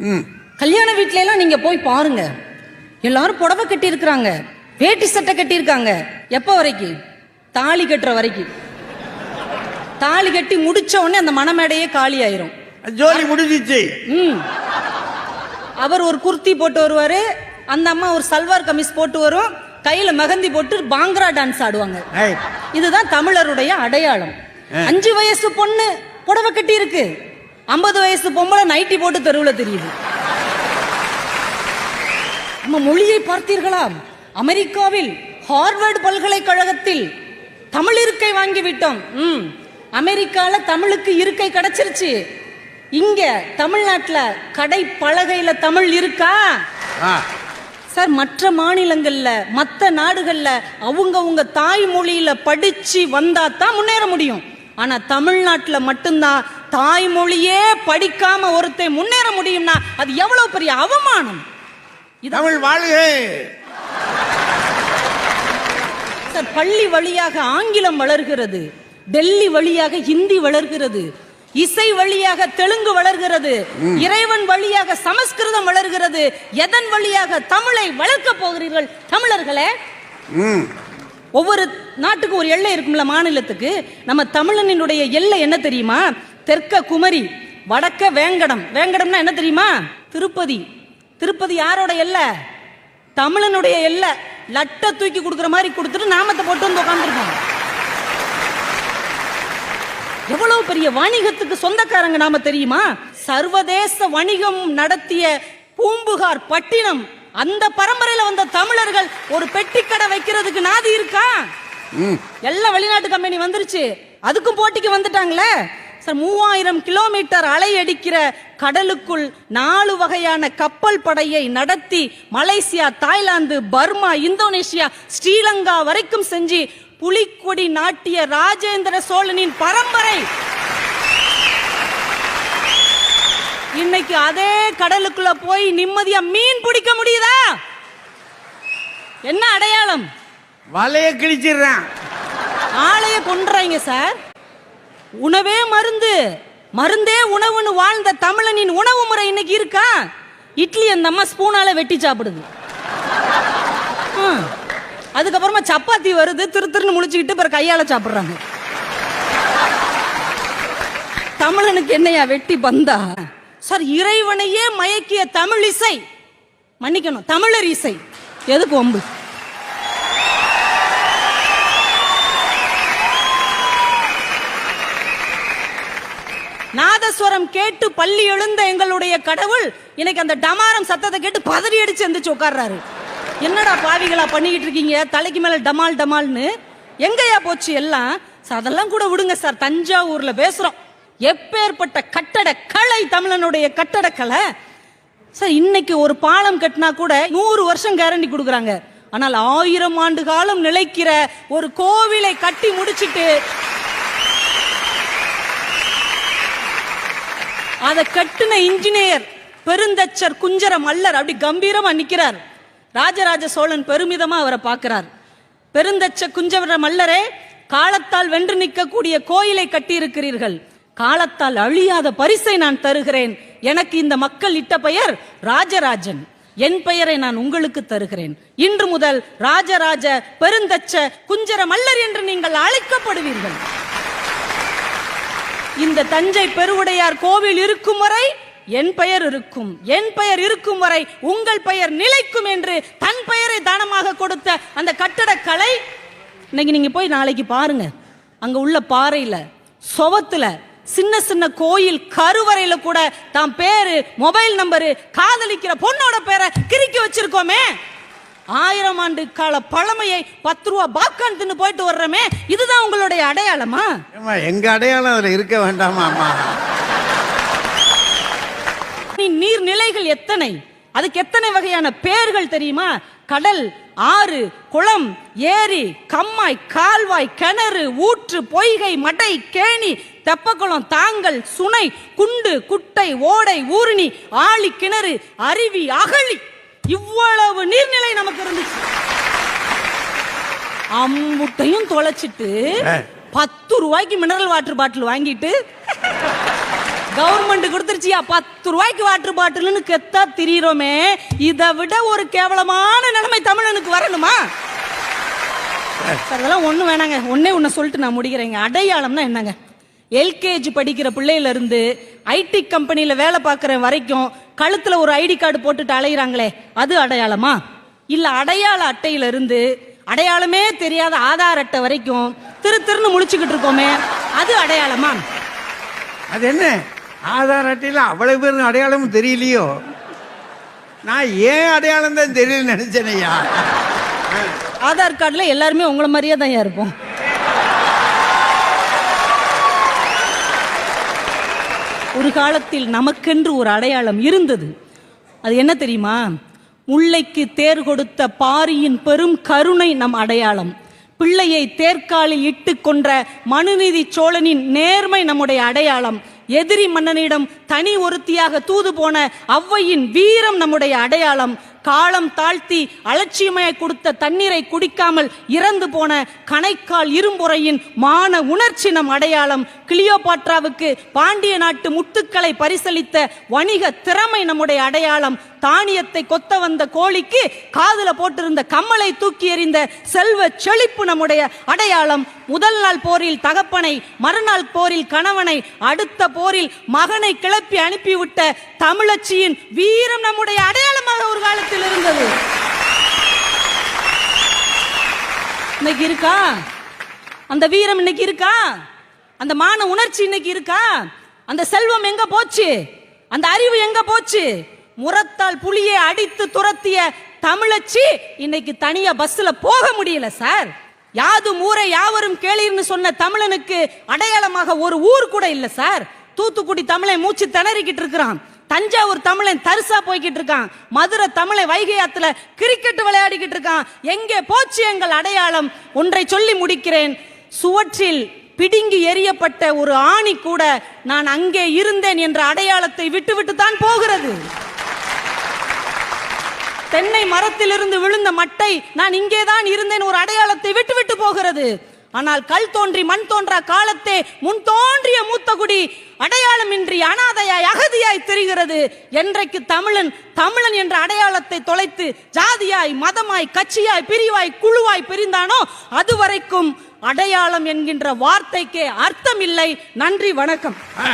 ம். கல்யாண வீட்ல எல்லாம் நீங்க போய் பாருங்க. எல்லாரும் புடவை கட்டி இருக்கிறாங்க வேட்டி சட்டை கட்டி இருக்காங்க எப்ப வரைக்கும்? தாலி கட்டுற வரைக்கும். தாலி கட்டி முடிச்ச உடனே அந்த மணமேடையே காலி ஆயிரும். ஜோலி முடிஞ்சிச்சு. ம். அவர் ஒரு குர்த்தி போட்டு வருவாரு. அந்த அம்மா ஒரு சல்வார் கமிஸ் போட்டு வரும். கையில மெஹந்தி போட்டு பாங்க்ரா டான்ஸ் ஆடுவாங்க. இதுதான் தமிழருடைய அடையாளம். அஞ்சு வயசு பொண்ணு புடவை கட்டி இருக்கு ஐம்பது வயசு பொம்பளை நைட்டி போட்டு தெருவுல தெரியுது. நம்ம மொழியை பார்த்தீர்களா அமெரிக்காவில் ஹார்வர்ட் பல்கலைக்கழகத்தில் தமிழ் இருக்கை வாங்கி விட்டோம். ம் அமெரிக்கால தமிழுக்கு இருக்கை கிடைச்சிருச்சு. இங்க தமிழ்நாட்டுல கடை பலகையில தமிழ் இருக்கா? சார் மற்ற மாநிலங்கள்ல மற்ற நாடுகள்ல அவங்கவங்க தாய்மொழியில படிச்சு வந்தா தான் முன்னேற முடியும். ஆனா தமிழ்நாட்டுல மட்டும்தான் தாய்மொழியே படிக்காம ஒருத்தன் முன்னேற முடியும்னா அது எவ்வளவு பெரிய அவமானம்? தமிழ் வாழ்க. சார் பள்ளி வழியாக ஆங்கிலம் வளர்கிறது டெல்லி வழியாக ஹிந்தி வளர்கிறது இசை வழியாக தெலுங்கு வளர்கிறது இறைவன் வழியாக சமஸ்கிருதம் வளர்கிறது எதன் வழியாக தமிழை வளர்க்க போகிறீர்கள் தமிழர்களே? ஒவ்வொரு நாட்டுக்கு ஒரு எல்லை இருக்கும்ல மாநிலத்துக்கு. நம்ம தமிழனினுடைய எல்லை என்ன தெரியுமா? தெற்க குமரி வடக்க வேங்கடம். வேங்கடம்னா என்ன தெரியுமா? திருப்பதி. திருப்பதி யாரோட எல்லை? தமிழனுடைய எல்லை. லட்டை தூக்கி கொடுக்குற மாதிரி கொடுத்துட்டு நாமத்தை போட்டு வந்து உட்காந்துருக்கோம் எவ்வளவு பெரிய வணிகத்துக்கு சொந்தக்காரங்க நாம தெரியுமா? சர்வதேச வணிகம் நடத்திய பூம்புகார் பட்டினம். அந்த பரம்பரையில வந்த தமிழர்கள் ஒரு பெட்டிக்கடை வைக்கிறதுக்கு நாதி இருக்கா? எல்லாம் வெளிநாட்டு கம்பெனி வந்துருச்சு. அதுக்கும் போட்டிக்கு வந்துட்டாங்களே? சார் மூவாயிரம் கிலோமீட்டர் அலையடிக்கிற கடலுக்குள் நாலு வகையான கப்பல் படையை நடத்தி Malaysia Thailand Burma Indonesia Sri Lanka வரைக்கும் செஞ்சு புலிக்கொடி நாட்டிய ராஜேந்திர சோழனின் பரம்பரை. இன்னைக்கு அதே கடலுக்குள்ள போய் நிம்மதியா மீன் பிடிக்க முடியுதா? என்ன அடையாளம்? வலைய கிழிச்சிடுறேன். ஆளைய கொன்றாங்க சார். உணவே மருந்து. மருந்தே உணவுன்னு வாழ்ந்த தமிழனின் உணவு முறை இன்னைக்கு இருக்கா? இட்லி அந்த அம்மா ஸ்பூனால வெட்டி சாப்பிடுது. அதுக்கப்புறமா சப்பாத்தி வருது திரு திருன்னு முழிச்சுக்கிட்டு பிறகு கையால சாப்பிடுறாங்க. தமிழனுக்கு என்னையா வெட்டி பந்தா? சார் இறைவனையே மயக்கிய தமிழ் இசை மன்னிக்கணும் தமிழர் இசை. எதுக்கு ஒம்பு நாதஸ்வரம் கேட்டு பள்ளி எழுந்த எங்களுடைய கடவுள் இன்னைக்கு அந்த டமாரம் சத்தத்தை கேட்டு பதறி அடிச்சு எந்திரிச்சு உட்கார்றாரு. என்னடா பாவிகளா பண்ணிக்கிட்டு இருக்கீங்க? தலைக்கு மேல டமால் டமால்னு. எங்கயா போச்சு எல்லாம்? சார், அதெல்லாம் கூட விடுங்க சார். தஞ்சாவூர்ல பேசுறோம். எப்பேற்பட்ட கட்டட கலை தமிழனுடைய கட்டடக்கலை சார் இன்னைக்கு ஒரு பாலம் கட்டினா கூட நூறு வருஷம் கேரண்டி கொடுக்குறாங்க. ஆனால் ஆயிரம் ஆண்டு காலம் நிலைக்கிற ஒரு கோவிலை கட்டி முடிச்சிட்டு அதை கட்டின இன்ஜினியர் பெருந்தச்சர் குஞ்சர மல்லர் அப்படி கம்பீரமா நிக்கிறார். ராஜராஜ சோழன் பெருமிதமா அவரை பார்க்கிறார். பெருந்தச்ச குஞ்சவர மல்லரே காலத்தால் வென்று நிற்கக்கூடிய கோயிலை கட்டியிருக்கிறீர்கள். காலத்தால் அழியாத பரிசை நான் தருகிறேன். எனக்கு இந்த மக்கள் இட்ட பெயர் ராஜராஜன். என் பெயரை நான் உங்களுக்கு தருகிறேன். இன்று முதல் ராஜராஜ பெருந்தச்ச குஞ்சர மல்லர் என்று நீங்கள் அழைக்கப்படுவீர்கள். இந்த தஞ்சை பெருவுடையார் கோவில் இருக்கும் வரை என் பெயர் இருக்கும். என் பெயர் இருக்கும் வரை உங்கள் பெயர் நிலைக்கும் என்று தன் பெயரை தானமாக கொடுத்த அந்த கட்டடக்கலை இன்னைக்கு நீங்க போய் நாளைக்கு பாருங்க. அங்க உள்ள பாறையில சுவத்துல சின்ன சின்ன கோயில் கருவறையில கூட தான் பேரு மொபைல் நம்பரு காதலிக்கிற பொண்ணோட பேரை கிறுக்கி வச்சிருக்கோமே. ஆயிரம் ஆண்டு கால பழமையை பத்து ரூபா பாப்கார்ன் தின்னு போயிட்டு வர்றோமே இதுதான் உங்களுடைய அடையாளமா? எங்க அடையாளம் அதுல இருக்க வேண்டாமா நீ- நீர்நிலைகள் எத்தனை? அதுக்கு எத்தனை வகையான பெயர்கள் தெரியுமா? கடல் ஆறு குளம் ஏரி கம்மாய் கால்வாய் கிணறு ஊற்று பொய்கை மடை கேணி தெப்பக்குளம் தாங்கல் சுனை குண்டு குட்டை ஓடை ஊருணி ஆழி கிணறு அருவி அகழி. இவ்வளவு நீர்நிலை நமக்கு இருந்துச்சு. அம்முட்டையும் தொலைச்சிட்டு. பத்து ரூபாய்க்கு மினரல் வாட்டர் பாட்டில் வாங்கிட்டு கவர்மெண்ட் கொடுத்துருச்சியா பத்து ரூபாய்க்கு வாட்டர் பாட்டில்னு கெத்தா திரியிறோமே. இதை விட ஒரு கேவலமான நிலைமை தமிழனுக்கு வரணுமா? அதெல்லாம் ஒன்றும் வேணாங்க. ஒன்னே ஒன்று சொல்லிட்டு நான் முடிக்கிறேங்க. அடையாளம்னா என்னங்க? எல்கேஜி படிக்கிற பிள்ளையில இருந்து ஐடி கம்பெனியில் வேலை பார்க்குற வரைக்கும் கழுத்தில் ஒரு ஐடி கார்டு போட்டுட்டு அலையிறாங்களே அது அடையாளமா? இல்லை அடையாள அட்டையில இருந்து அடையாளமே தெரியாத ஆதார் அட்டை வரைக்கும் திரு திருன்னு முழிச்சுக்கிட்டு இருக்கோமே அது அடையாளமா? அது என்ன? ஆதார் அட்டையில் அவ்வளவு பேர் அடையாளமும் தெரியலையோ? நான் ஏன் அடையாளம் தான் தெரியல நினைச்சேனையா ஆதார் கார்டில் எல்லாருமே உங்களை மாதிரியே தான் இருப்போம். ஒரு காலத்தில் நமக்கென்று ஒரு அடையாளம் இருந்தது. அது என்ன தெரியுமா? முல்லைக்கு தேர் கொடுத்த பாரியின் பெரும் கருணை நம் அடையாளம். பிள்ளையை தேர்காலில் இட்டு கொன்ற மனுநீதி சோழனின் நேர்மை நம்முடைய அடையாளம். எதிரி மன்னனிடம் தனி ஒருத்தியாக தூது போன ஔவையின் வீரம் நம்முடைய அடையாளம். காலம் தாழ்த்தி அலட்சியமாய் கொடுத்த தண்ணீரை குடிக்காமல் இறந்து போன கணைக்கால் இரும்புறையின் மான உணர்ச்சி நம் அடையாளம் கிளியோபாட்ராவுக்கு பாண்டிய நாட்டு முத்துக்களை பரிசளித்த வணிக திறமை நம்முடைய அடையாளம் தானியத்தை கொத்த வந்த கோழிக்கு காதுல போட்டிருந்த கம்மலை தூக்கி எறிந்த செல்வ செழிப்பு நம்முடைய அடையாளம். முதல் நாள் போரில் தகப்பனை மறுநாள் போரில் கணவனை அடுத்த போரில் மகனை கிளப்பி அனுப்பிவிட்ட தமிழச்சியின் வீரம் நம்முடைய அடையாளமாக ஒரு காலத்தில் இருந்தது. இன்னைக்கு இருக்கா? அந்த வீரம் இன்னைக்கு இருக்கா? அந்த மான உணர்ச்சி இன்னைக்கு இருக்கா? அந்த செல்வம் எங்க போச்சு? அந்த அறிவு எங்க போச்சு? முரத்தால் புலியை அடித்து துரத்திய தமிழச்சி இன்னைக்கு தனியா பஸ்ல போக முடியல சார் யாது ஊரை யாவரும் கேளீர்னு சொன்ன தமிழனுக்கு அடையாளமாக ஒரு ஊர் கூட இல்ல சார் தூத்துக்குடி தமிழன் மூச்சு திணறிக்கிட்டு இருக்கிறான். தஞ்சாவூர் தமிழன் தரிசா போய்கிட்டு இருக்கான். மதுரை தமிழன் வைகை ஆத்துல கிரிக்கெட் விளையாடிக்கிட்டு இருக்கான். எங்கே போச்சு எங்கள் அடையாளம்? ஒன்றை சொல்லி முடிக்கிறேன். சுவற்றில் பிடுங்கி எறியப்பட்ட ஒரு ஆணி கூட நான் அங்கே இருந்தேன் என்ற அடையாளத்தை விட்டுவிட்டு தான் போகிறது. தென்னை மரத்திலிருந்து விழுந்த மட்டை நான் இங்கேதான் இருந்தேன். ஒரு அடையாளத்தை விட்டு விட்டு போகிறது. ஆனால் கல் தோன்றி மண் தோன்றா காலத்தே முன் தோன்றிய மூத்த குடி அடையாளமின்றி அனாதையாய் அகதியாய் தெரிகிறது. என்றைக்கு தமிழன் தமிழன் என்ற அடையாளத்தை தொலைத்து ஜாதியாய் மதமாய் கட்சியாய் பிரிவாய் குழுவாய் பிரிந்தானோ அதுவரைக்கும் அடையாளம் என்கின்ற வார்த்தைக்கே அர்த்தம் இல்லை நன்றி வணக்கம். ஆ,